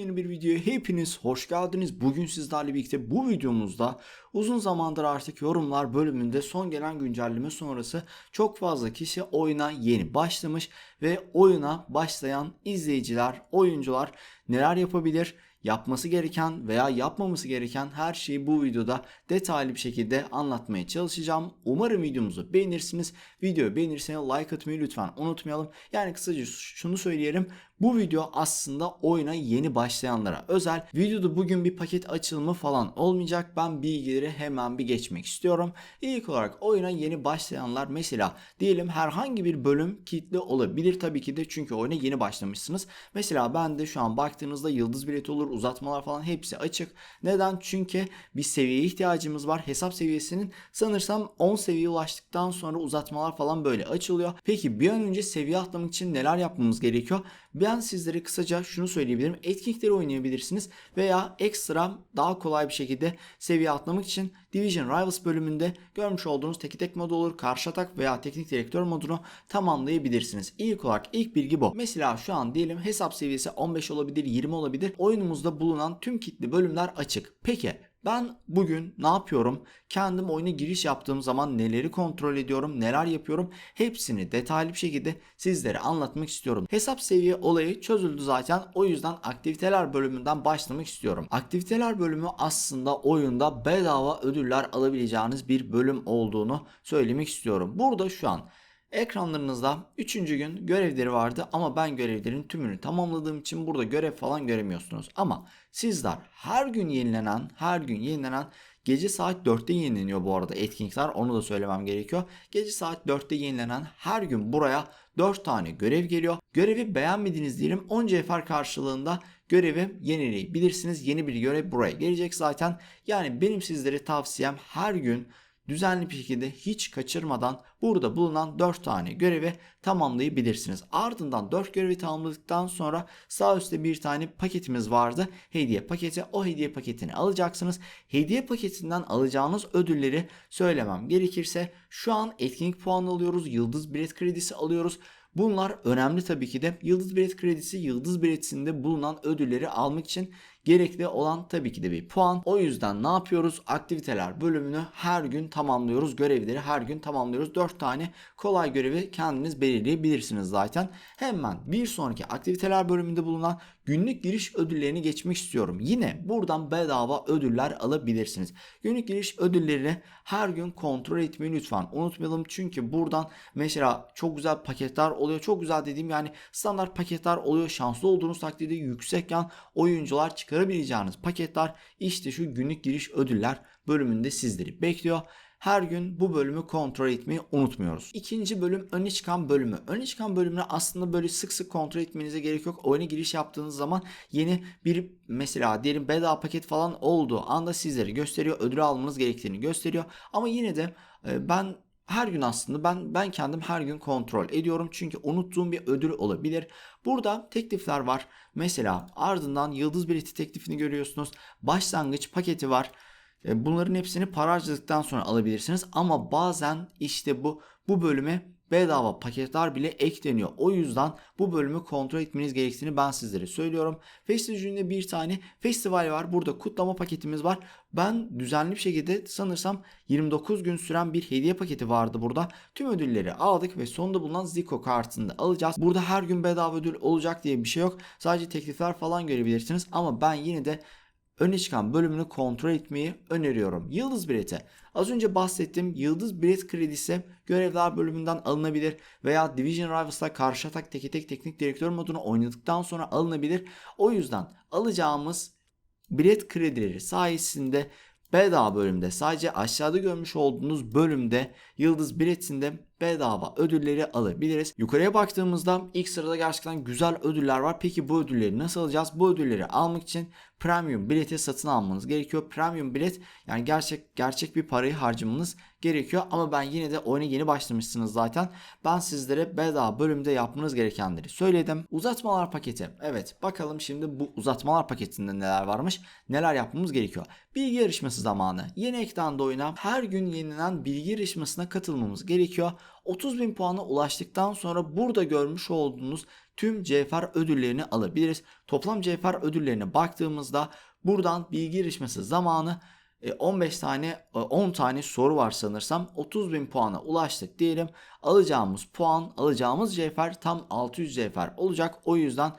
Yepyeni bir videoya hepiniz hoş geldiniz. Bugün sizlerle birlikte bu videomuzda uzun zamandır artık yorumlar bölümünde son gelen güncelleme sonrası çok fazla kişi oyuna yeni başlamış ve oyuna başlayan izleyiciler, oyuncular neler yapabilir? yapması gereken veya yapmaması gereken her şeyi bu videoda detaylı bir şekilde anlatmaya çalışacağım. Umarım videomuzu beğenirsiniz. Videoyu beğenirseniz like atmayı lütfen unutmayalım. Yani kısaca şunu söyleyelim. Bu video aslında oyuna yeni başlayanlara özel. Videoda bugün bir paket açılımı falan olmayacak. Ben bilgileri hemen bir geçmek istiyorum. İlk olarak oyuna yeni başlayanlar mesela diyelim herhangi bir bölüm kilitli olabilir tabii ki de çünkü oyuna yeni başlamışsınız. Mesela ben de şu an baktığınızda yıldız bilet olur, uzatmalar falan hepsi açık. Neden? Çünkü bir seviyeye ihtiyacımız var. Hesap seviyesinin sanırsam 10 seviyeye ulaştıktan sonra uzatmalar falan böyle açılıyor. Peki bir an önce seviye atlamak için neler yapmamız gerekiyor? Ben sizlere kısaca şunu söyleyebilirim. Etkinlikleri oynayabilirsiniz veya ekstra daha kolay bir şekilde seviye atlamak için Division Rivals bölümünde görmüş olduğunuz teki tek modu olur, karşı atak veya teknik direktör modunu tamamlayabilirsiniz. İlk olarak ilk bilgi bu. Mesela şu an diyelim hesap seviyesi 15 olabilir, 20 olabilir. Oyunumuzda bulunan tüm kitli bölümler açık. Peki ben bugün ne yapıyorum? Kendim oyuna giriş yaptığım zaman neleri kontrol ediyorum, neler yapıyorum hepsini detaylı bir şekilde sizlere anlatmak istiyorum. Hesap seviye olayı çözüldü zaten. O yüzden aktiviteler bölümünden başlamak istiyorum. Aktiviteler bölümü aslında oyunda bedava ödüller alabileceğiniz bir bölüm olduğunu söylemek istiyorum. Burada şu an Ekranlarınızda 3. gün görevleri vardı ama ben görevlerin tümünü tamamladığım için burada görev falan göremiyorsunuz. Ama sizler her gün yenilenen, her gün yenilenen Gece saat 4'te yenileniyor bu arada etkinlikler onu da söylemem gerekiyor. Gece saat 4'te yenilenen her gün buraya 4 tane görev geliyor. Görevi beğenmediğiniz diyelim 10 CFR karşılığında görevi yenileyebilirsiniz. Yeni bir görev buraya gelecek zaten. Yani benim sizlere tavsiyem her gün düzenli bir şekilde hiç kaçırmadan burada bulunan 4 tane görevi tamamlayabilirsiniz. Ardından 4 görevi tamamladıktan sonra sağ üstte bir tane paketimiz vardı. Hediye paketi. O hediye paketini alacaksınız. Hediye paketinden alacağınız ödülleri söylemem gerekirse şu an etkinlik puanı alıyoruz. Yıldız bilet kredisi alıyoruz. Bunlar önemli tabii ki de. Yıldız bilet kredisi yıldız biletinde bulunan ödülleri almak için gerekli olan tabii ki de bir puan. O yüzden ne yapıyoruz? Aktiviteler bölümünü her gün tamamlıyoruz. Görevleri her gün tamamlıyoruz. 4 tane kolay görevi kendiniz belirleyebilirsiniz zaten. Hemen bir sonraki aktiviteler bölümünde bulunan günlük giriş ödüllerini geçmek istiyorum. Yine buradan bedava ödüller alabilirsiniz. Günlük giriş ödüllerini her gün kontrol etmeyi lütfen unutmayalım. Çünkü buradan mesela çok güzel paketler oluyor. Çok güzel dediğim yani standart paketler oluyor. Şanslı olduğunuz takdirde yüksek yan oyuncular çıkarabileceğiniz paketler işte şu günlük giriş ödüller bölümünde sizleri bekliyor. Her gün bu bölümü kontrol etmeyi unutmuyoruz. İkinci bölüm öne çıkan bölümü. Öne çıkan bölümünü aslında böyle sık sık kontrol etmenize gerek yok. Oyuna giriş yaptığınız zaman yeni bir mesela diyelim bedava paket falan olduğu anda sizlere gösteriyor. Ödül almanız gerektiğini gösteriyor. Ama yine de e, ben her gün aslında ben ben kendim her gün kontrol ediyorum çünkü unuttuğum bir ödül olabilir. Burada teklifler var. Mesela ardından yıldız bileti teklifini görüyorsunuz. Başlangıç paketi var. E, bunların hepsini para harcadıktan sonra alabilirsiniz ama bazen işte bu bu bölüme bedava paketler bile ekleniyor. O yüzden bu bölümü kontrol etmeniz gerektiğini ben sizlere söylüyorum. Festival'inde bir tane festival var. Burada kutlama paketimiz var. Ben düzenli bir şekilde sanırsam 29 gün süren bir hediye paketi vardı burada. Tüm ödülleri aldık ve sonunda bulunan Zico kartını da alacağız. Burada her gün bedava ödül olacak diye bir şey yok. Sadece teklifler falan görebilirsiniz ama ben yine de öne çıkan bölümünü kontrol etmeyi öneriyorum. Yıldız bileti. Az önce bahsettiğim yıldız bilet kredisi görevler bölümünden alınabilir veya Division Rivals'la karşı atak teke tek teknik direktör modunu oynadıktan sonra alınabilir. O yüzden alacağımız bilet kredileri sayesinde bedava bölümde sadece aşağıda görmüş olduğunuz bölümde yıldız biletinde bedava ödülleri alabiliriz. Yukarıya baktığımızda ilk sırada gerçekten güzel ödüller var. Peki bu ödülleri nasıl alacağız? Bu ödülleri almak için premium bileti satın almanız gerekiyor. Premium bilet yani gerçek gerçek bir parayı harcamanız gerekiyor ama ben yine de oyuna yeni başlamışsınız zaten. Ben sizlere bedava bölümde yapmanız gerekenleri söyledim. Uzatmalar paketi. Evet bakalım şimdi bu uzatmalar paketinde neler varmış. Neler yapmamız gerekiyor. Bilgi yarışması zamanı. Yeni ekranda oyuna her gün yenilenen bilgi yarışmasına katılmamız gerekiyor. 30 bin puana ulaştıktan sonra burada görmüş olduğunuz tüm cevher ödüllerini alabiliriz. Toplam cevher ödüllerine baktığımızda buradan bilgi yarışması zamanı 15 tane e, 10 tane soru var sanırsam 30 bin puana ulaştık diyelim alacağımız puan alacağımız cevher tam 600 cevher olacak o yüzden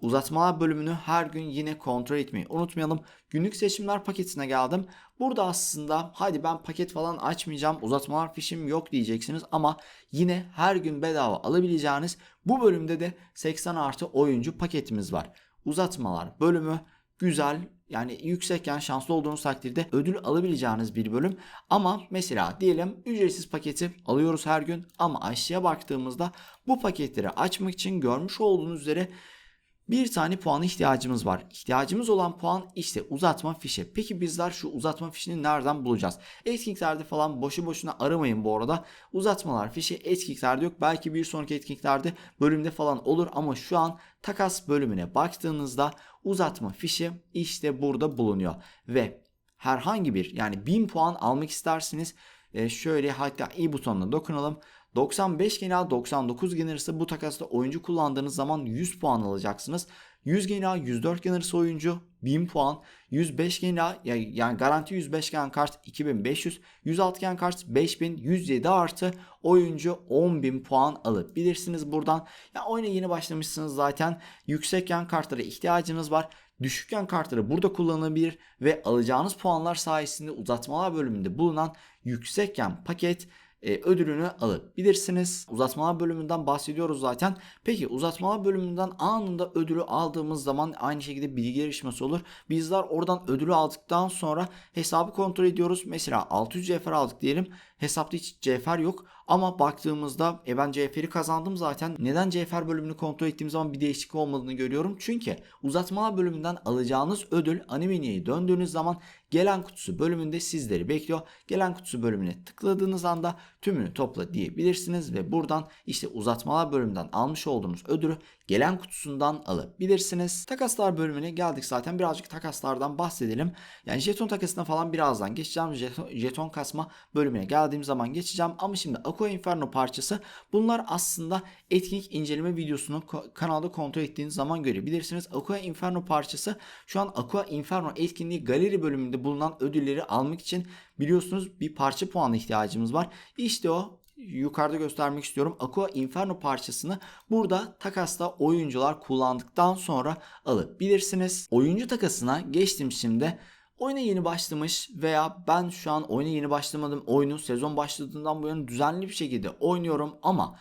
uzatmalar bölümünü her gün yine kontrol etmeyi unutmayalım. Günlük seçimler paketine geldim. Burada aslında hadi ben paket falan açmayacağım uzatmalar fişim yok diyeceksiniz ama yine her gün bedava alabileceğiniz bu bölümde de 80 artı oyuncu paketimiz var. Uzatmalar bölümü güzel yani yüksekken şanslı olduğunuz takdirde ödül alabileceğiniz bir bölüm. Ama mesela diyelim ücretsiz paketi alıyoruz her gün ama aşağıya baktığımızda bu paketleri açmak için görmüş olduğunuz üzere bir tane puana ihtiyacımız var. İhtiyacımız olan puan işte uzatma fişi. Peki bizler şu uzatma fişini nereden bulacağız? Etkinliklerde falan boşu boşuna aramayın bu arada. Uzatmalar fişi etkinliklerde yok. Belki bir sonraki etkinliklerde bölümde falan olur ama şu an takas bölümüne baktığınızda uzatma fişi işte burada bulunuyor. Ve herhangi bir yani 1000 puan almak isterseniz e, şöyle hatta i butonuna dokunalım. 95 genel 99 gen arası bu takasta oyuncu kullandığınız zaman 100 puan alacaksınız. 100 genel 104 gen arası oyuncu 1000 puan. 105 genel yani garanti 105 gen kart 2500. 106 gen kart 5000. 107 artı oyuncu 10.000 puan alabilirsiniz buradan. Ya oyuna yeni başlamışsınız zaten. Yüksek gen kartlara ihtiyacınız var. Düşük gen kartları burada kullanılabilir ve alacağınız puanlar sayesinde uzatmalar bölümünde bulunan yüksek gen paket e, ödülünü alabilirsiniz. Uzatmalar bölümünden bahsediyoruz zaten. Peki uzatmalar bölümünden anında ödülü aldığımız zaman aynı şekilde bilgi yarışması olur. Bizler oradan ödülü aldıktan sonra hesabı kontrol ediyoruz. Mesela 600 cevher aldık diyelim. Hesapta hiç cevher yok. Ama baktığımızda e ben cevheri kazandım zaten. Neden cevher bölümünü kontrol ettiğim zaman bir değişiklik olmadığını görüyorum. Çünkü uzatmalar bölümünden alacağınız ödül animeniye döndüğünüz zaman gelen kutusu bölümünde sizleri bekliyor. Gelen kutusu bölümüne tıkladığınız anda tümünü topla diyebilirsiniz ve buradan işte uzatmalar bölümünden almış olduğunuz ödülü gelen kutusundan alabilirsiniz. Takaslar bölümüne geldik zaten birazcık takaslardan bahsedelim. Yani jeton takasına falan birazdan geçeceğim. Jeton, jeton kasma bölümüne geldiğim zaman geçeceğim ama şimdi Aqua Inferno parçası bunlar aslında etkinlik inceleme videosunu kanalda kontrol ettiğiniz zaman görebilirsiniz. Aqua Inferno parçası şu an Aqua Inferno etkinliği galeri bölümünde bulunan ödülleri almak için biliyorsunuz bir parça puanı ihtiyacımız var. İşte o yukarıda göstermek istiyorum. Aqua Inferno parçasını burada takasta oyuncular kullandıktan sonra alabilirsiniz. Oyuncu takasına geçtim şimdi. Oyuna yeni başlamış veya ben şu an oyuna yeni başlamadım. Oyunu sezon başladığından bu yana düzenli bir şekilde oynuyorum ama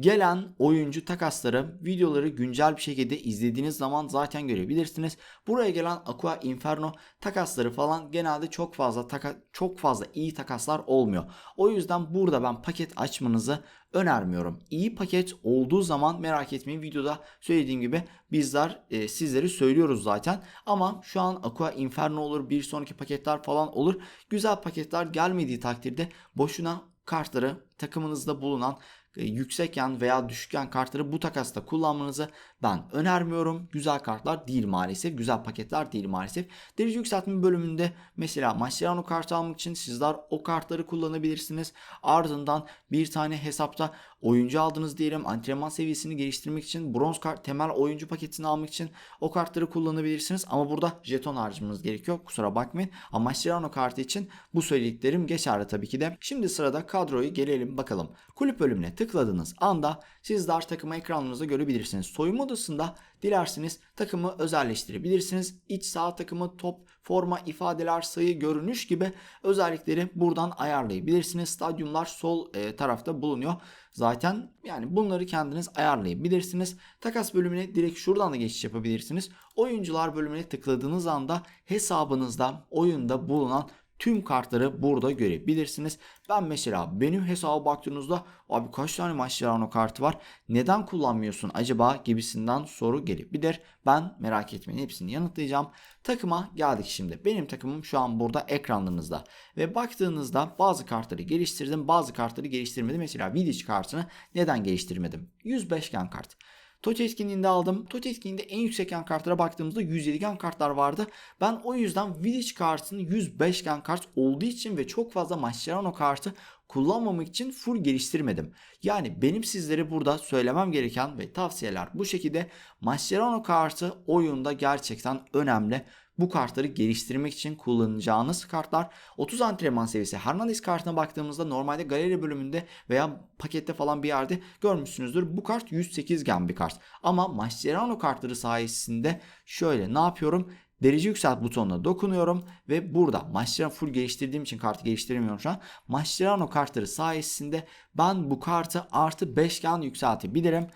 Gelen oyuncu takasları videoları güncel bir şekilde izlediğiniz zaman zaten görebilirsiniz. Buraya gelen Aqua Inferno takasları falan genelde çok fazla taka, çok fazla iyi takaslar olmuyor. O yüzden burada ben paket açmanızı önermiyorum. İyi paket olduğu zaman merak etmeyin videoda söylediğim gibi bizler e, sizleri söylüyoruz zaten. Ama şu an Aqua Inferno olur bir sonraki paketler falan olur. Güzel paketler gelmediği takdirde boşuna kartları takımınızda bulunan yüksek yan veya düşük yan kartları bu takasta kullanmanızı ben önermiyorum. Güzel kartlar değil maalesef. Güzel paketler değil maalesef. Derece yükseltme bölümünde mesela Mascherano kartı almak için sizler o kartları kullanabilirsiniz. Ardından bir tane hesapta oyuncu aldınız diyelim. Antrenman seviyesini geliştirmek için bronz kart temel oyuncu paketini almak için o kartları kullanabilirsiniz. Ama burada jeton harcamanız gerekiyor. Kusura bakmayın. Ama Mascherano kartı için bu söylediklerim geçerli tabii ki de. Şimdi sırada kadroyu gelelim bakalım. Kulüp bölümüne tıkladığınız anda sizler takımı ekranınızda görebilirsiniz. Soyunma odasında dilerseniz takımı özelleştirebilirsiniz. İç sağ takımı top, forma, ifadeler, sayı, görünüş gibi özellikleri buradan ayarlayabilirsiniz. Stadyumlar sol e, tarafta bulunuyor. Zaten yani bunları kendiniz ayarlayabilirsiniz. Takas bölümüne direkt şuradan da geçiş yapabilirsiniz. Oyuncular bölümüne tıkladığınız anda hesabınızda oyunda bulunan tüm kartları burada görebilirsiniz. Ben mesela benim hesaba baktığınızda abi kaç tane Mascherano kartı var neden kullanmıyorsun acaba gibisinden soru gelebilir. Ben merak etmeyin hepsini yanıtlayacağım. Takıma geldik şimdi. Benim takımım şu an burada ekranlarınızda. Ve baktığınızda bazı kartları geliştirdim bazı kartları geliştirmedim. Mesela Vidic kartını neden geliştirmedim? 105 gen kart. TOT etkinliğinde aldım. TOT etkinliğinde en yüksek yan kartlara baktığımızda 107 gen kartlar vardı. Ben o yüzden Village kartının 105 gen kart olduğu için ve çok fazla Mascherano kartı kullanmamak için full geliştirmedim. Yani benim sizlere burada söylemem gereken ve tavsiyeler bu şekilde. Mascherano kartı oyunda gerçekten önemli. Bu kartları geliştirmek için kullanacağınız kartlar 30 antrenman seviyesi. Hernandez kartına baktığımızda normalde galeri bölümünde veya pakette falan bir yerde görmüşsünüzdür. Bu kart 108 gen bir kart. Ama Mascherano kartları sayesinde şöyle ne yapıyorum? derece yükselt butonuna dokunuyorum ve burada Mascherano full geliştirdiğim için kartı geliştiremiyorum şu an. Mascherano kartları sayesinde ben bu kartı artı 5 gen yükseltebilirim.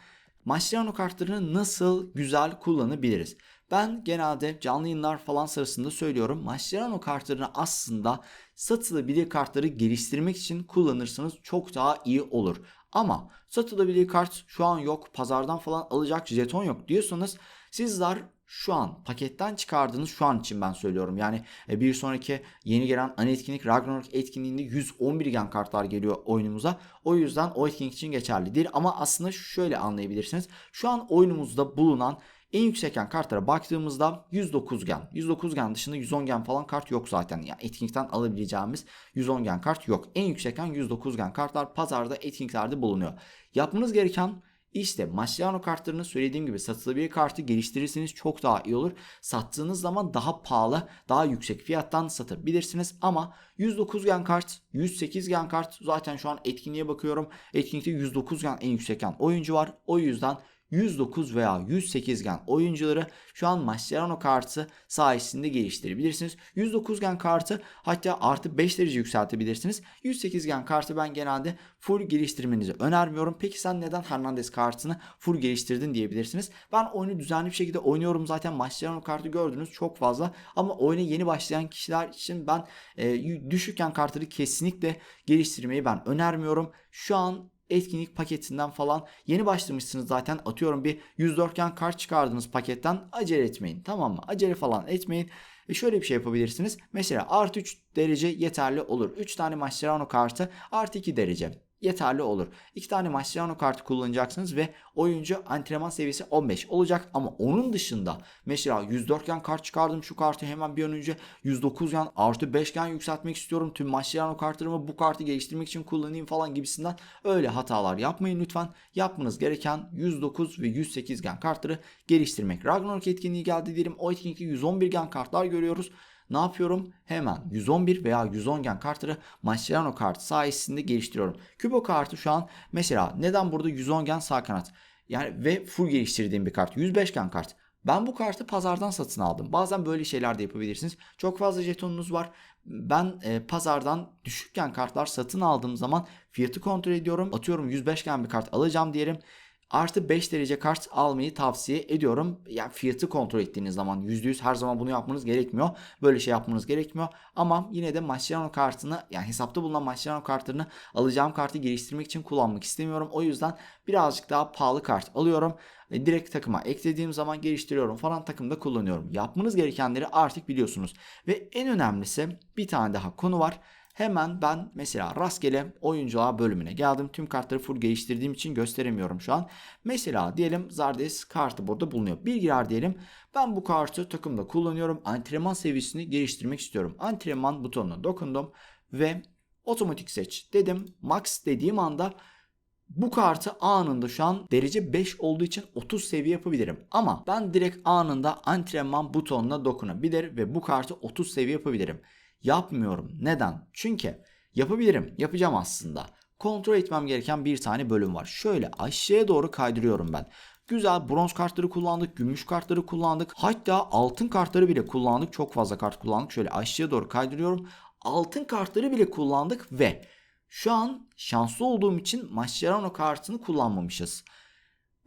Mascherano kartlarını nasıl güzel kullanabiliriz? Ben genelde canlı yayınlar falan sırasında söylüyorum. Mascherano kartlarını aslında satılabilir kartları geliştirmek için kullanırsanız çok daha iyi olur. Ama satılabilir kart şu an yok, pazardan falan alacak jeton yok diyorsanız sizler şu an paketten çıkardığınız şu an için ben söylüyorum. Yani e, bir sonraki yeni gelen ana etkinlik Ragnarok etkinliğinde 111 gen kartlar geliyor oyunumuza. O yüzden o etkinlik için geçerlidir. Ama aslında şöyle anlayabilirsiniz. Şu an oyunumuzda bulunan en yüksek gen kartlara baktığımızda 109 gen. 109 gen dışında 110 gen falan kart yok zaten. Yani etkinlikten alabileceğimiz 110 gen kart yok. En yüksek gen 109 gen kartlar pazarda etkinliklerde bulunuyor. Yapmanız gereken işte Mascherano kartlarını söylediğim gibi satılabilir kartı geliştirirseniz çok daha iyi olur. Sattığınız zaman daha pahalı, daha yüksek fiyattan satabilirsiniz. Ama 109 gen kart, 108 gen kart zaten şu an etkinliğe bakıyorum. Etkinlikte 109 gen en yüksek gen oyuncu var. O yüzden 109 veya 108 gen oyuncuları şu an Mascherano kartı sayesinde geliştirebilirsiniz. 109 gen kartı hatta artı 5 derece yükseltebilirsiniz. 108 gen kartı ben genelde full geliştirmenizi önermiyorum. Peki sen neden Hernandez kartını full geliştirdin diyebilirsiniz. Ben oyunu düzenli bir şekilde oynuyorum zaten Mascherano kartı gördünüz çok fazla. Ama oyuna yeni başlayan kişiler için ben e, düşük gen kartları kesinlikle geliştirmeyi ben önermiyorum. Şu an etkinlik paketinden falan yeni başlamışsınız zaten. Atıyorum bir 104 gen kart çıkardınız paketten acele etmeyin tamam mı? Acele falan etmeyin. Ve şöyle bir şey yapabilirsiniz. Mesela artı 3 derece yeterli olur. 3 tane Mascherano kartı artı 2 derece yeterli olur. 2 tane Mascherano kartı kullanacaksınız ve oyuncu antrenman seviyesi 15 olacak ama onun dışında mesela 104 gen kart çıkardım şu kartı hemen bir an önce 109 gen artı 5 gen yükseltmek istiyorum. Tüm Mascherano kartlarımı bu kartı geliştirmek için kullanayım falan gibisinden öyle hatalar yapmayın lütfen. Yapmanız gereken 109 ve 108 gen kartları geliştirmek. Ragnarok etkinliği geldi diyelim. O etkinlikte 111 gen kartlar görüyoruz. Ne yapıyorum? Hemen 111 veya 110 gen kartları Mascherano kartı sayesinde geliştiriyorum. Kübo kartı şu an mesela neden burada 110 gen sağ kanat? Yani ve full geliştirdiğim bir kart. 105 gen kart. Ben bu kartı pazardan satın aldım. Bazen böyle şeyler de yapabilirsiniz. Çok fazla jetonunuz var. Ben e, pazardan düşükken kartlar satın aldığım zaman fiyatı kontrol ediyorum. Atıyorum 105 gen bir kart alacağım diyelim artı 5 derece kart almayı tavsiye ediyorum. Yani fiyatı kontrol ettiğiniz zaman %100 her zaman bunu yapmanız gerekmiyor. Böyle şey yapmanız gerekmiyor. Ama yine de Mascherano kartını yani hesapta bulunan Mascherano kartlarını alacağım kartı geliştirmek için kullanmak istemiyorum. O yüzden birazcık daha pahalı kart alıyorum. E, direkt takıma eklediğim zaman geliştiriyorum falan takımda kullanıyorum. Yapmanız gerekenleri artık biliyorsunuz. Ve en önemlisi bir tane daha konu var. Hemen ben mesela rastgele oyuncular bölümüne geldim. Tüm kartları full geliştirdiğim için gösteremiyorum şu an. Mesela diyelim Zardes kartı burada bulunuyor. Bilgiler diyelim. Ben bu kartı takımda kullanıyorum. Antrenman seviyesini geliştirmek istiyorum. Antrenman butonuna dokundum ve otomatik seç dedim. Max dediğim anda bu kartı anında şu an derece 5 olduğu için 30 seviye yapabilirim. Ama ben direkt anında antrenman butonuna dokunabilir ve bu kartı 30 seviye yapabilirim. Yapmıyorum. Neden? Çünkü yapabilirim. Yapacağım aslında. Kontrol etmem gereken bir tane bölüm var. Şöyle aşağıya doğru kaydırıyorum ben. Güzel bronz kartları kullandık, gümüş kartları kullandık. Hatta altın kartları bile kullandık. Çok fazla kart kullandık. Şöyle aşağıya doğru kaydırıyorum. Altın kartları bile kullandık ve şu an şanslı olduğum için Mascherano kartını kullanmamışız.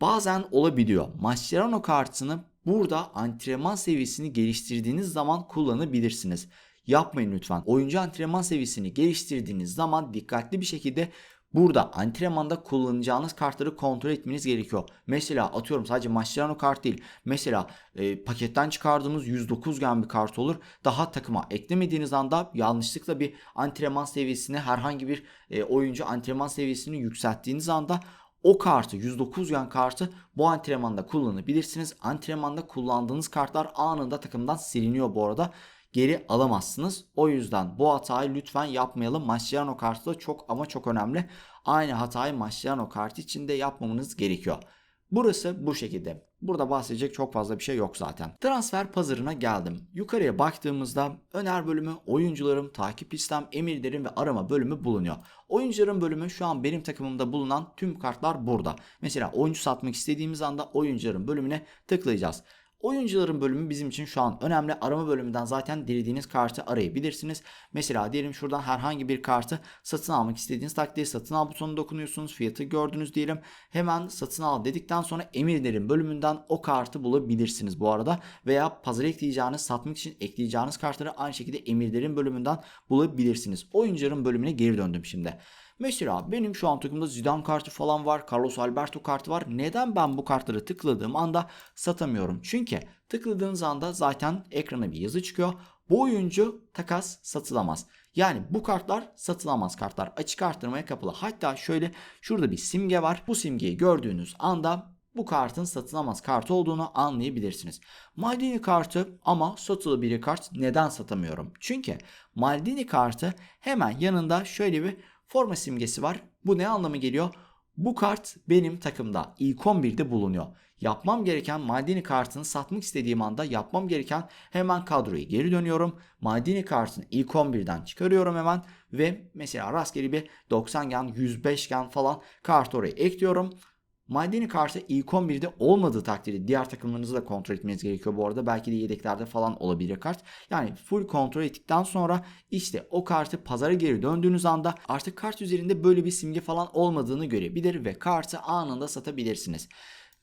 Bazen olabiliyor. Mascherano kartını burada antrenman seviyesini geliştirdiğiniz zaman kullanabilirsiniz. Yapmayın lütfen. Oyuncu antrenman seviyesini geliştirdiğiniz zaman dikkatli bir şekilde Burada antrenmanda kullanacağınız kartları kontrol etmeniz gerekiyor. Mesela atıyorum sadece Mascherano kart değil. Mesela e, paketten çıkardığınız 109 gen bir kart olur. Daha takıma eklemediğiniz anda yanlışlıkla bir antrenman seviyesini herhangi bir e, oyuncu antrenman seviyesini yükselttiğiniz anda o kartı 109 gen kartı bu antrenmanda kullanabilirsiniz. Antrenmanda kullandığınız kartlar anında takımdan siliniyor bu arada geri alamazsınız. O yüzden bu hatayı lütfen yapmayalım. Mascherano kartı da çok ama çok önemli. Aynı hatayı Mascherano kartı için de yapmamanız gerekiyor. Burası bu şekilde. Burada bahsedecek çok fazla bir şey yok zaten. Transfer pazarına geldim. Yukarıya baktığımızda öner bölümü, oyuncularım, takip listem, emirlerim ve arama bölümü bulunuyor. Oyuncuların bölümü şu an benim takımımda bulunan tüm kartlar burada. Mesela oyuncu satmak istediğimiz anda oyuncuların bölümüne tıklayacağız. Oyuncuların bölümü bizim için şu an önemli. Arama bölümünden zaten dilediğiniz kartı arayabilirsiniz. Mesela diyelim şuradan herhangi bir kartı satın almak istediğiniz takdirde satın al butonuna dokunuyorsunuz. Fiyatı gördünüz diyelim. Hemen satın al dedikten sonra emirlerin bölümünden o kartı bulabilirsiniz bu arada. Veya pazara ekleyeceğiniz, satmak için ekleyeceğiniz kartları aynı şekilde emirlerin bölümünden bulabilirsiniz. Oyuncuların bölümüne geri döndüm şimdi. Mesela benim şu an takımda Zidane kartı falan var, Carlos Alberto kartı var. Neden ben bu kartları tıkladığım anda satamıyorum? Çünkü tıkladığınız anda zaten ekrana bir yazı çıkıyor. Bu oyuncu takas satılamaz. Yani bu kartlar satılamaz kartlar. Açık arttırmaya kapalı. Hatta şöyle şurada bir simge var. Bu simgeyi gördüğünüz anda bu kartın satılamaz kart olduğunu anlayabilirsiniz. Maldini kartı ama satılı bir kart neden satamıyorum? Çünkü Maldini kartı hemen yanında şöyle bir forma simgesi var. Bu ne anlamı geliyor? Bu kart benim takımda ilk 11'de bulunuyor. Yapmam gereken Maldini kartını satmak istediğim anda yapmam gereken hemen kadroya geri dönüyorum. Maldini kartını ilk 11'den çıkarıyorum hemen ve mesela rastgele bir 90 gen 105 gen falan kart oraya ekliyorum. Maldini kartı ilk 11'de olmadığı takdirde diğer takımlarınızı da kontrol etmeniz gerekiyor bu arada. Belki de yedeklerde falan olabilir kart. Yani full kontrol ettikten sonra işte o kartı pazara geri döndüğünüz anda artık kart üzerinde böyle bir simge falan olmadığını görebilir ve kartı anında satabilirsiniz.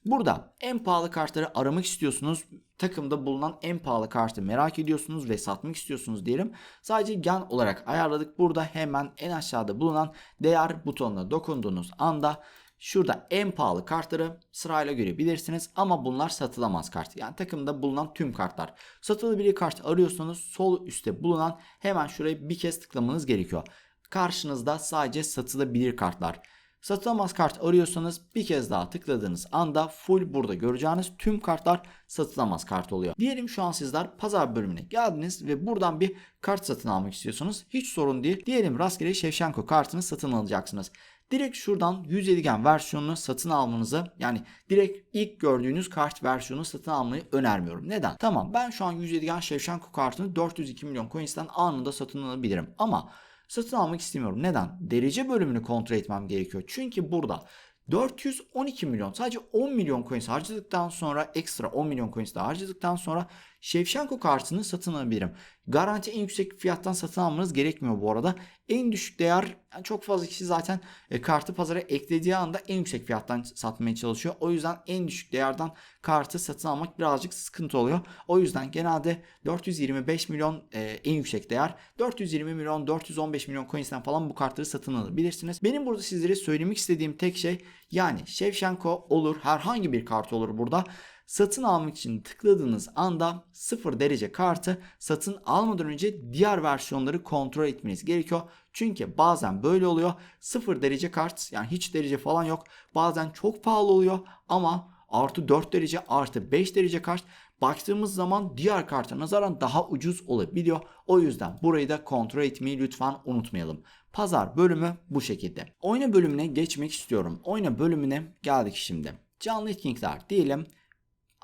Burada en pahalı kartları aramak istiyorsunuz. Takımda bulunan en pahalı kartı merak ediyorsunuz ve satmak istiyorsunuz diyelim. Sadece gen olarak ayarladık. Burada hemen en aşağıda bulunan değer butonuna dokunduğunuz anda Şurada en pahalı kartları sırayla görebilirsiniz ama bunlar satılamaz kart. Yani takımda bulunan tüm kartlar. Satılı bir kart arıyorsanız sol üstte bulunan hemen şuraya bir kez tıklamanız gerekiyor. Karşınızda sadece satılabilir kartlar. Satılamaz kart arıyorsanız bir kez daha tıkladığınız anda full burada göreceğiniz tüm kartlar satılamaz kart oluyor. Diyelim şu an sizler pazar bölümüne geldiniz ve buradan bir kart satın almak istiyorsunuz. Hiç sorun değil. Diyelim rastgele Shevchenko kartını satın alacaksınız. Direkt şuradan 107 gen versiyonunu satın almanızı yani direkt ilk gördüğünüz kart versiyonu satın almayı önermiyorum. Neden? Tamam ben şu an 107 gen Shevchenko kartını 402 milyon coins'ten anında satın alabilirim. Ama satın almak istemiyorum. Neden? Derece bölümünü kontrol etmem gerekiyor. Çünkü burada 412 milyon sadece 10 milyon coins harcadıktan sonra ekstra 10 milyon coins daha harcadıktan sonra Shevchenko kartını satın alabilirim. Garanti en yüksek fiyattan satın almanız gerekmiyor bu arada. En düşük değer yani çok fazla kişi zaten e, kartı pazara eklediği anda en yüksek fiyattan satmaya çalışıyor. O yüzden en düşük değerden kartı satın almak birazcık sıkıntı oluyor. O yüzden genelde 425 milyon e, en yüksek değer. 420 milyon, 415 milyon coins'ten falan bu kartları satın alabilirsiniz. Benim burada sizlere söylemek istediğim tek şey yani Shevchenko olur, herhangi bir kart olur burada satın almak için tıkladığınız anda 0 derece kartı satın almadan önce diğer versiyonları kontrol etmeniz gerekiyor. Çünkü bazen böyle oluyor. 0 derece kart yani hiç derece falan yok. Bazen çok pahalı oluyor ama artı 4 derece artı 5 derece kart baktığımız zaman diğer karta nazaran daha ucuz olabiliyor. O yüzden burayı da kontrol etmeyi lütfen unutmayalım. Pazar bölümü bu şekilde. Oyna bölümüne geçmek istiyorum. Oyna bölümüne geldik şimdi. Canlı etkinlikler diyelim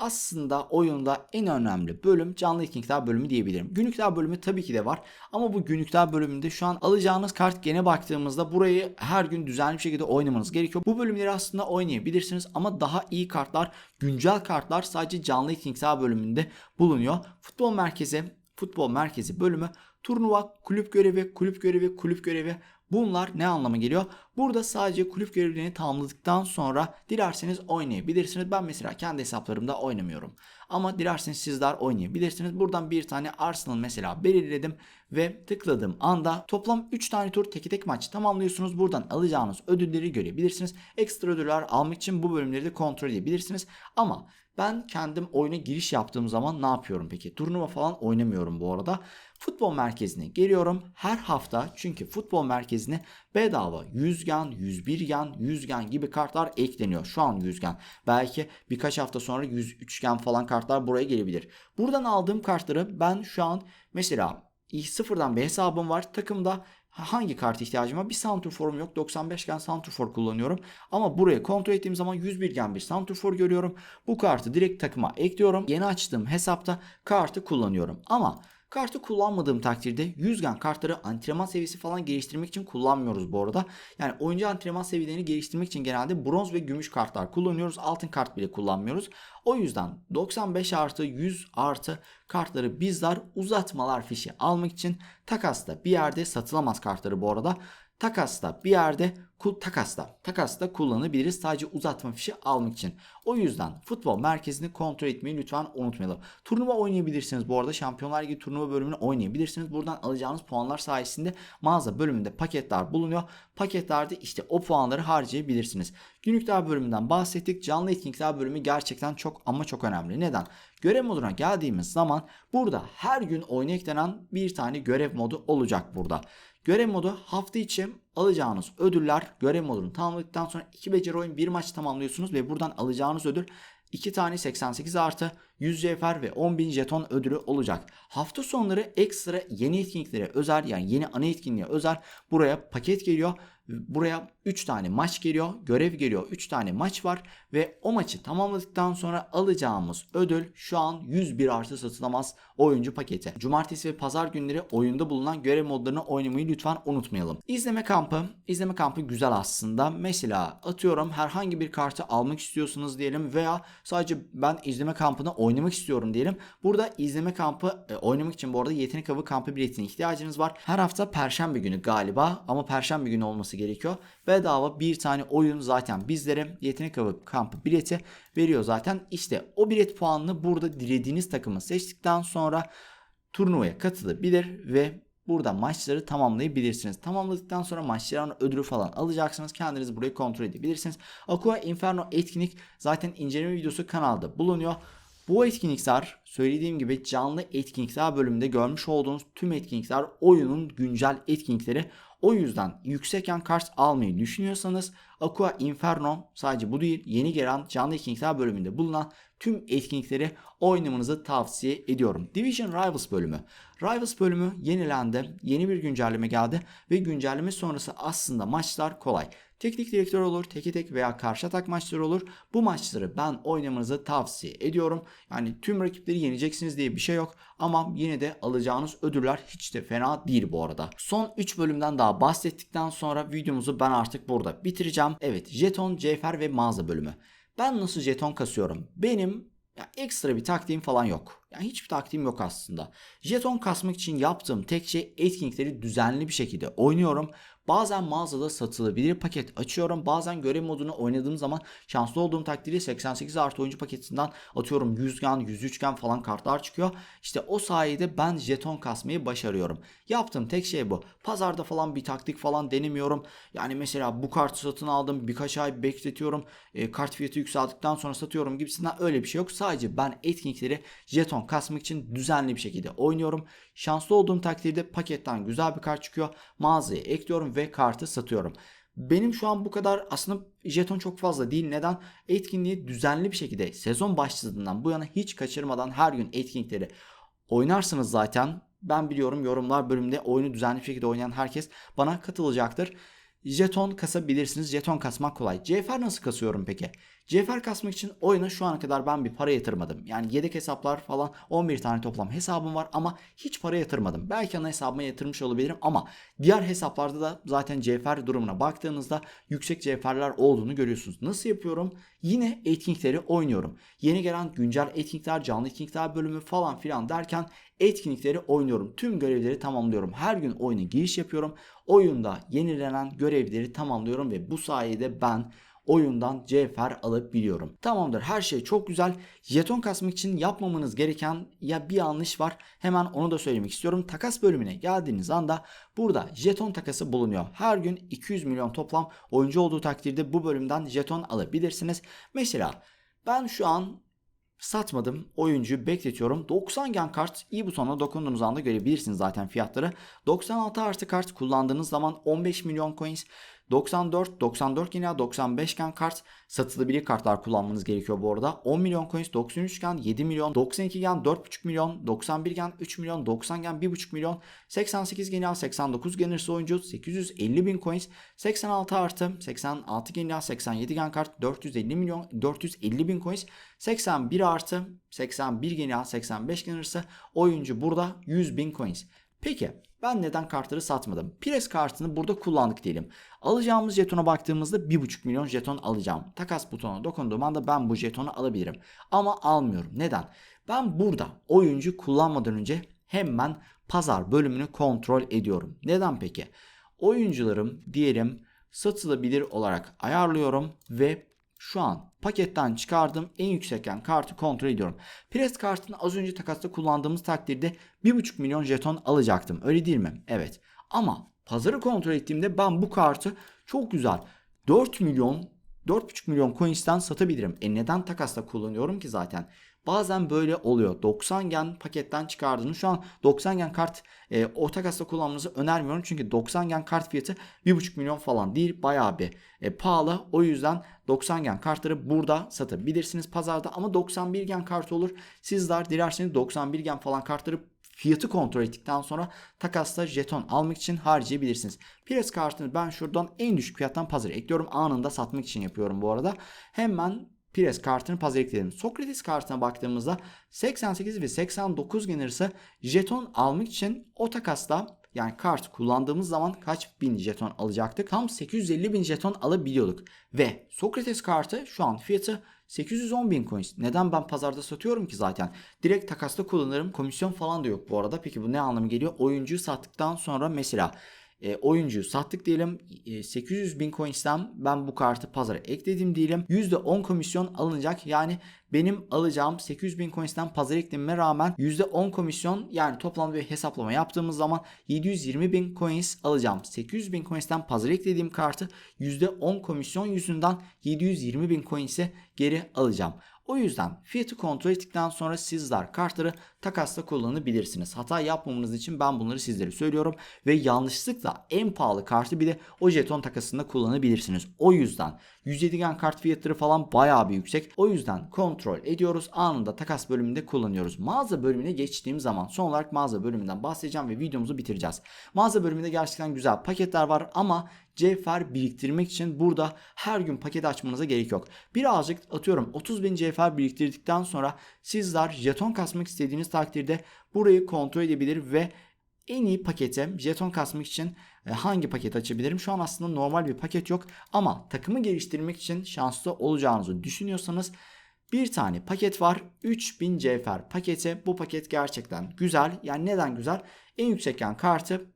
aslında oyunda en önemli bölüm canlı etkinlikler bölümü diyebilirim. Günlükler bölümü tabii ki de var ama bu günlükler bölümünde şu an alacağınız kart gene baktığımızda burayı her gün düzenli bir şekilde oynamanız gerekiyor. Bu bölümleri aslında oynayabilirsiniz ama daha iyi kartlar, güncel kartlar sadece canlı etkinlikler bölümünde bulunuyor. Futbol merkezi, futbol merkezi bölümü turnuva, kulüp görevi, kulüp görevi, kulüp görevi Bunlar ne anlama geliyor? Burada sadece kulüp görevlerini tamamladıktan sonra dilerseniz oynayabilirsiniz. Ben mesela kendi hesaplarımda oynamıyorum. Ama dilerseniz sizler oynayabilirsiniz. Buradan bir tane Arsenal mesela belirledim ve tıkladığım anda toplam 3 tane tur tek tek maç tamamlıyorsunuz. Buradan alacağınız ödülleri görebilirsiniz. Ekstra ödüller almak için bu bölümleri de kontrol edebilirsiniz. Ama Ben kendim oyuna giriş yaptığım zaman ne yapıyorum peki? Turnuva falan oynamıyorum bu arada. Futbol merkezine geliyorum. Her hafta çünkü futbol merkezine bedava 100 gen, 101 gen, 100 gen gibi kartlar ekleniyor. Şu an 100 gen. Belki birkaç hafta sonra 103 gen falan kartlar buraya gelebilir. Buradan aldığım kartları ben şu an mesela sıfırdan bir hesabım var. Takımda hangi kart ihtiyacım var? Bir Santrfor'um yok. 95 gen Santrfor kullanıyorum. Ama buraya kontrol ettiğim zaman 101 gen bir Santrfor görüyorum. Bu kartı direkt takıma ekliyorum. Yeni açtığım hesapta kartı kullanıyorum. Ama Kartı kullanmadığım takdirde 100 gen kartları antrenman seviyesi falan geliştirmek için kullanmıyoruz bu arada. Yani oyuncu antrenman seviyelerini geliştirmek için genelde bronz ve gümüş kartlar kullanıyoruz. Altın kart bile kullanmıyoruz. O yüzden 95 artı 100 artı kartları bizler uzatmalar fişi almak için takasta bir yerde satılamaz kartları bu arada takasta bir yerde takasta takasta kullanabiliriz sadece uzatma fişi almak için. O yüzden futbol merkezini kontrol etmeyi lütfen unutmayalım. Turnuva oynayabilirsiniz bu arada Şampiyonlar Ligi turnuva bölümünü oynayabilirsiniz. Buradan alacağınız puanlar sayesinde mağaza bölümünde paketler bulunuyor. Paketlerde işte o puanları harcayabilirsiniz. Günlükler bölümünden bahsettik. Canlı etkinlikler bölümü gerçekten çok ama çok önemli. Neden? Görev moduna geldiğimiz zaman burada her gün oyuna eklenen bir tane görev modu olacak burada. Görev modu hafta içi alacağınız ödüller görev modunu tamamladıktan sonra 2 beceri oyun bir maç tamamlıyorsunuz ve buradan alacağınız ödül 2 tane 88 artı 100 cevher ve 10.000 jeton ödülü olacak. Hafta sonları ekstra yeni etkinliklere özel yani yeni ana etkinliğe özel buraya paket geliyor. Buraya 3 tane maç geliyor, görev geliyor, 3 tane maç var ve o maçı tamamladıktan sonra alacağımız ödül şu an 101 artı satılamaz oyuncu paketi. Cumartesi ve pazar günleri oyunda bulunan görev modlarını oynamayı lütfen unutmayalım. İzleme kampı, izleme kampı güzel aslında. Mesela atıyorum herhangi bir kartı almak istiyorsunuz diyelim veya sadece ben izleme kampını oynamak istiyorum diyelim. Burada izleme kampı e, oynamak için bu arada yetenek avı kampı biletine ihtiyacınız var. Her hafta perşembe günü galiba ama perşembe günü olması gerekiyor. Bedava bir tane oyun zaten bizlere yetenek avı kampı bileti veriyor zaten. İşte o bilet puanını burada dilediğiniz takımı seçtikten sonra turnuvaya katılabilir ve burada maçları tamamlayabilirsiniz. Tamamladıktan sonra maçların ödülü falan alacaksınız. Kendiniz burayı kontrol edebilirsiniz. Aqua Inferno etkinlik zaten inceleme videosu kanalda bulunuyor. Bu etkinlikler söylediğim gibi canlı etkinlikler bölümünde görmüş olduğunuz tüm etkinlikler oyunun güncel etkinlikleri. O yüzden yüksek kart almayı düşünüyorsanız Aqua Inferno sadece bu değil yeni gelen canlı etkinlikler bölümünde bulunan tüm etkinlikleri oynamanızı tavsiye ediyorum. Division Rivals bölümü. Rivals bölümü yenilendi. Yeni bir güncelleme geldi ve güncelleme sonrası aslında maçlar kolay. Teknik direktör olur, teke tek veya karşı atak maçları olur. Bu maçları ben oynamanızı tavsiye ediyorum. Yani tüm rakipleri yeneceksiniz diye bir şey yok. Ama yine de alacağınız ödüller hiç de fena değil bu arada. Son 3 bölümden daha bahsettikten sonra videomuzu ben artık burada bitireceğim. Evet jeton, cevher ve mağaza bölümü. Ben nasıl jeton kasıyorum? Benim ya ekstra bir taktiğim falan yok. Yani hiçbir taktiğim yok aslında. Jeton kasmak için yaptığım tek şey etkinlikleri düzenli bir şekilde oynuyorum. Bazen mağazada satılabilir paket açıyorum. Bazen görev modunu oynadığım zaman şanslı olduğum takdirde 88 artı oyuncu paketinden atıyorum 100 gen, 103 gen falan kartlar çıkıyor. İşte o sayede ben jeton kasmayı başarıyorum. Yaptığım tek şey bu. Pazarda falan bir taktik falan denemiyorum. Yani mesela bu kartı satın aldım birkaç ay bekletiyorum. E, kart fiyatı yükseldikten sonra satıyorum gibisinden öyle bir şey yok. Sadece ben etkinlikleri jeton kasmak için düzenli bir şekilde oynuyorum. Şanslı olduğum takdirde paketten güzel bir kart çıkıyor. Mağazaya ekliyorum ve kartı satıyorum. Benim şu an bu kadar aslında jeton çok fazla değil. Neden? Etkinliği düzenli bir şekilde sezon başladığından bu yana hiç kaçırmadan her gün etkinlikleri oynarsınız zaten. Ben biliyorum yorumlar bölümünde oyunu düzenli bir şekilde oynayan herkes bana katılacaktır. Jeton kasabilirsiniz. Jeton kasmak kolay. CFR nasıl kasıyorum peki? CFR kasmak için oyuna şu ana kadar ben bir para yatırmadım. Yani yedek hesaplar falan 11 tane toplam hesabım var ama hiç para yatırmadım. Belki ana hesabıma yatırmış olabilirim ama diğer hesaplarda da zaten CFR durumuna baktığınızda yüksek CFR'ler olduğunu görüyorsunuz. Nasıl yapıyorum? Yine etkinlikleri oynuyorum. Yeni gelen güncel etkinlikler, canlı etkinlikler bölümü falan filan derken etkinlikleri oynuyorum. Tüm görevleri tamamlıyorum. Her gün oyuna giriş yapıyorum. Oyunda yenilenen görevleri tamamlıyorum ve bu sayede ben oyundan cevher alıp biliyorum. Tamamdır her şey çok güzel. Jeton kasmak için yapmamanız gereken ya bir yanlış var. Hemen onu da söylemek istiyorum. Takas bölümüne geldiğiniz anda burada jeton takası bulunuyor. Her gün 200 milyon toplam oyuncu olduğu takdirde bu bölümden jeton alabilirsiniz. Mesela ben şu an satmadım. Oyuncuyu bekletiyorum. 90 gen kart i butonuna dokunduğunuz anda görebilirsiniz zaten fiyatları. 96 artı kart kullandığınız zaman 15 milyon coins. 94, 94 gen ya 95 gen kart satılabilir kartlar kullanmanız gerekiyor bu arada. 10 milyon coins, 93 gen 7 milyon, 92 gen 4,5 milyon, 91 gen 3 milyon, 90 gen 1,5 milyon, 88 gen ya 89 gen arası oyuncu 850 bin coins, 86 artı 86 gen ya 87 gen kart 450 milyon, 450 bin coins, 81 artı 81 gen ya 85 gen arası oyuncu burada 100 bin coins. Peki ben neden kartları satmadım? Pires kartını burada kullandık diyelim. Alacağımız jetona baktığımızda 1,5 milyon jeton alacağım. Takas butonuna dokunduğum anda ben bu jetonu alabilirim. Ama almıyorum. Neden? Ben burada oyuncu kullanmadan önce hemen pazar bölümünü kontrol ediyorum. Neden peki? Oyuncularım diyelim satılabilir olarak ayarlıyorum ve şu an paketten çıkardım en yüksekken kartı kontrol ediyorum. Pres kartını az önce takasta kullandığımız takdirde 1,5 milyon jeton alacaktım. Öyle değil mi? Evet. Ama pazarı kontrol ettiğimde ben bu kartı çok güzel 4 milyon 4,5 milyon coins'ten satabilirim. E neden takasta kullanıyorum ki zaten? Bazen böyle oluyor. 90 gen paketten çıkardığınız şu an 90 gen kart e, o takasta kullanmanızı önermiyorum. Çünkü 90 gen kart fiyatı 1,5 milyon falan değil. Bayağı bir e, pahalı. O yüzden 90 gen kartları burada satabilirsiniz pazarda. Ama 91 gen kart olur. Sizler dilerseniz 91 gen falan kartları fiyatı kontrol ettikten sonra takasta jeton almak için harcayabilirsiniz. Pires kartını ben şuradan en düşük fiyattan pazara ekliyorum. Anında satmak için yapıyorum bu arada. Hemen Pires kartını ekledim. Sokrates kartına baktığımızda 88 ve 89 gen arası jeton almak için o takasta yani kart kullandığımız zaman kaç bin jeton alacaktık? Tam 850 bin jeton alabiliyorduk. Ve Sokrates kartı şu an fiyatı 810 bin coins. Neden ben pazarda satıyorum ki zaten? Direkt takasta kullanırım. Komisyon falan da yok bu arada. Peki bu ne anlamı geliyor? Oyuncuyu sattıktan sonra mesela e, oyuncuyu sattık diyelim. E, 800 bin coins'ten ben bu kartı pazara ekledim diyelim. %10 komisyon alınacak. Yani benim alacağım 800 bin coins'ten pazara eklememe rağmen %10 komisyon yani toplamda bir hesaplama yaptığımız zaman 720 bin coins alacağım. 800 bin coins'ten pazara eklediğim kartı %10 komisyon yüzünden 720 bin coins'e geri alacağım. O yüzden fiyatı kontrol ettikten sonra sizler kartları takasla kullanabilirsiniz. Hata yapmamanız için ben bunları sizlere söylüyorum ve yanlışlıkla en pahalı kartı bile o jeton takasında kullanabilirsiniz. O yüzden 107 gen kart fiyatları falan bayağı bir yüksek. O yüzden kontrol ediyoruz. Anında takas bölümünde kullanıyoruz. Mağaza bölümüne geçtiğim zaman son olarak mağaza bölümünden bahsedeceğim ve videomuzu bitireceğiz. Mağaza bölümünde gerçekten güzel paketler var ama cevher biriktirmek için burada her gün paket açmanıza gerek yok. Birazcık atıyorum 30 bin cevher biriktirdikten sonra sizler jeton kasmak istediğiniz takdirde burayı kontrol edebilir ve en iyi pakete jeton kasmak için e, hangi paket açabilirim? Şu an aslında normal bir paket yok ama takımı geliştirmek için şanslı olacağınızı düşünüyorsanız bir tane paket var. 3000 cevher paketi. Bu paket gerçekten güzel. Yani neden güzel? En yüksek yan kartı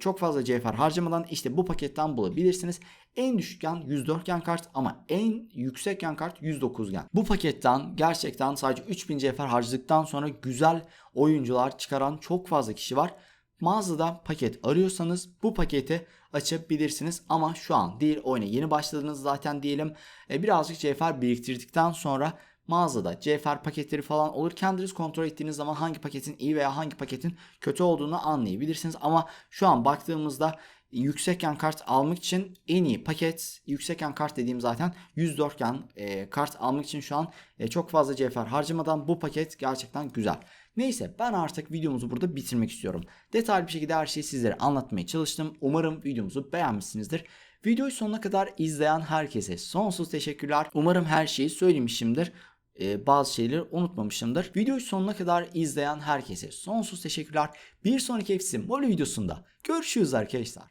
çok fazla cevher harcamadan işte bu paketten bulabilirsiniz. En düşük yan 104 gen kart ama en yüksek yan kart 109 gen. Bu paketten gerçekten sadece 3000 cevher harcadıktan sonra güzel oyuncular çıkaran çok fazla kişi var. Mağazada paket arıyorsanız bu paketi açabilirsiniz ama şu an değil oyuna yeni başladınız zaten diyelim. E, birazcık cevher biriktirdikten sonra mağazada cevher paketleri falan olur. Kendiniz kontrol ettiğiniz zaman hangi paketin iyi veya hangi paketin kötü olduğunu anlayabilirsiniz. Ama şu an baktığımızda yüksek yan kart almak için en iyi paket yüksek yan kart dediğim zaten 104 yan e, kart almak için şu an e, çok fazla cevher harcamadan bu paket gerçekten güzel. Neyse ben artık videomuzu burada bitirmek istiyorum. Detaylı bir şekilde her şeyi sizlere anlatmaya çalıştım. Umarım videomuzu beğenmişsinizdir. Videoyu sonuna kadar izleyen herkese sonsuz teşekkürler. Umarım her şeyi söylemişimdir e, bazı şeyleri unutmamışımdır. Videoyu sonuna kadar izleyen herkese sonsuz teşekkürler. Bir sonraki FC Moli videosunda görüşürüz arkadaşlar.